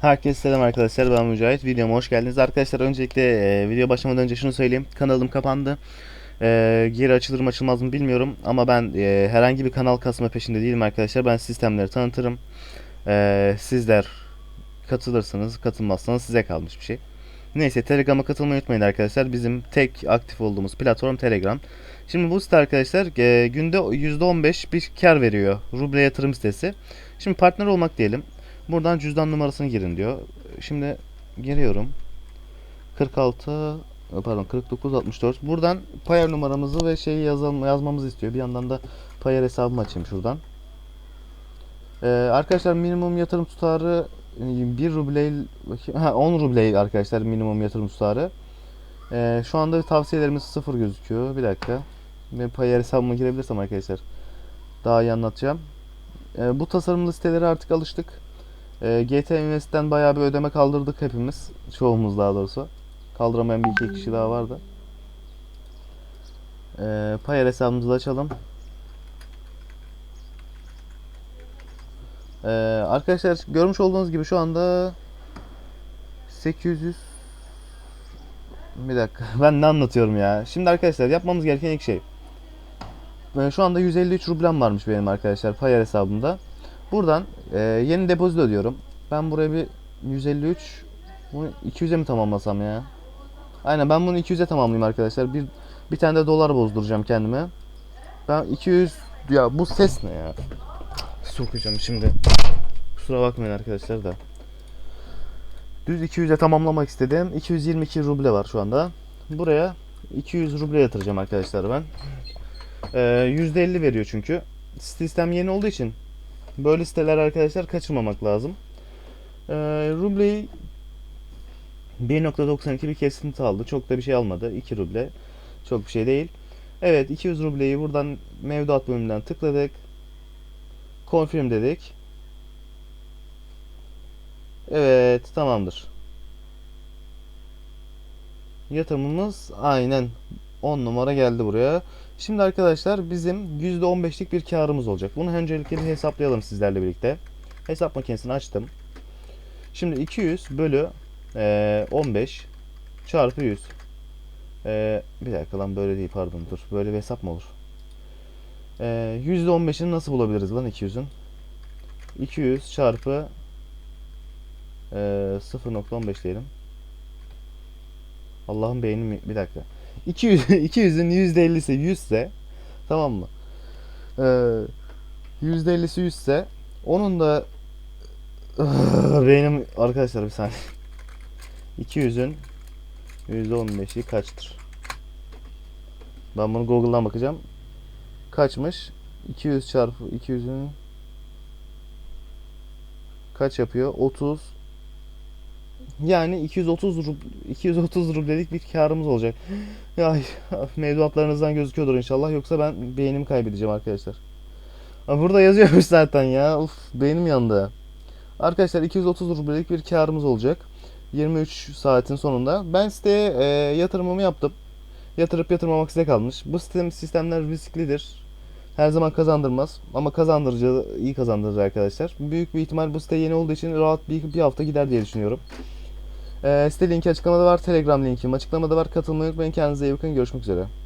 Herkese selam arkadaşlar ben Mücahit. Videoma hoş geldiniz. Arkadaşlar öncelikle e, video başlamadan önce şunu söyleyeyim. Kanalım kapandı. E, geri açılır mı açılmaz mı bilmiyorum ama ben e, herhangi bir kanal kasma peşinde değilim arkadaşlar. Ben sistemleri tanıtırım. E, sizler katılırsınız katılmazsanız size kalmış bir şey. Neyse Telegram'a katılmayı unutmayın arkadaşlar. Bizim tek aktif olduğumuz platform Telegram. Şimdi bu site arkadaşlar e, günde %15 bir kar veriyor. Ruble yatırım sitesi. Şimdi partner olmak diyelim Buradan cüzdan numarasını girin diyor. Şimdi giriyorum. 46 pardon 49 64. Buradan Payer numaramızı ve şeyi yazalım, yazmamızı istiyor. Bir yandan da Payer hesabımı açayım şuradan. Ee, arkadaşlar minimum yatırım tutarı 1 ruble ha 10 ruble arkadaşlar minimum yatırım tutarı. Ee, şu anda tavsiyelerimiz sıfır gözüküyor. Bir dakika. Ben Payer hesabıma girebilirsem arkadaşlar daha iyi anlatacağım. Ee, bu tasarımlı sitelere artık alıştık. E, GT Invest'ten bayağı bir ödeme kaldırdık hepimiz. Çoğumuz daha doğrusu. Kaldıramayan bir iki kişi daha vardı. E, Payer hesabımızı da açalım. E, arkadaşlar görmüş olduğunuz gibi şu anda 800 bir dakika ben ne anlatıyorum ya. Şimdi arkadaşlar yapmamız gereken ilk şey. Şu anda 153 rublem varmış benim arkadaşlar Payer hesabımda. Buradan e, yeni depozito diyorum. Ben buraya bir 153 bunu 200'e mi tamamlasam ya? Aynen ben bunu 200'e tamamlayayım arkadaşlar. Bir bir tane de dolar bozduracağım kendime. Ben 200 ya bu ses ne ya? Sokacağım şimdi. Kusura bakmayın arkadaşlar da. Düz 200'e tamamlamak istedim. 222 ruble var şu anda. Buraya 200 ruble yatıracağım arkadaşlar ben. Ee, %50 veriyor çünkü. Sistem yeni olduğu için Böyle siteler arkadaşlar kaçırmamak lazım. Ee, rubleyi 1.92 bir kesinti aldı. Çok da bir şey almadı. 2 ruble. Çok bir şey değil. Evet 200 rubleyi buradan mevduat bölümünden tıkladık. Confirm dedik. Evet tamamdır. Yatırımımız aynen 10 numara geldi buraya. Şimdi arkadaşlar bizim %15'lik bir karımız olacak. Bunu öncelikle bir hesaplayalım sizlerle birlikte. Hesap makinesini açtım. Şimdi 200 bölü e, 15 çarpı 100. E, bir dakika lan böyle değil pardon dur. Böyle bir hesap mı olur? E, %15'ini nasıl bulabiliriz lan 200'ün? 200 çarpı e, 0.15 diyelim. Allah'ın beynim bir dakika. 200 200'ün %50'si 100 ise tamam mı? Ee, %50'si 100 ise onun da benim arkadaşlar bir saniye. 200'ün %15'i kaçtır? Ben bunu Google'dan bakacağım. Kaçmış? 200 çarpı 200'ün kaç yapıyor? 30 yani 230 rub 230 rublelik bir karımız olacak. Ya mevduatlarınızdan gözüküyordur inşallah yoksa ben beynimi kaybedeceğim arkadaşlar. Burada yazıyormuş zaten ya. Uf beynim yandı. Arkadaşlar 230 rublelik bir karımız olacak. 23 saatin sonunda. Ben siteye e, yatırımımı yaptım. Yatırıp yatırmamak size kalmış. Bu sistem sistemler risklidir. Her zaman kazandırmaz ama kazandırıcı iyi kazandırır arkadaşlar. Büyük bir ihtimal bu site yeni olduğu için rahat bir, bir hafta gider diye düşünüyorum. Ee, site linki açıklamada var. Telegram linkim açıklamada var. Katılmayı unutmayın. Kendinize iyi bakın. Görüşmek üzere.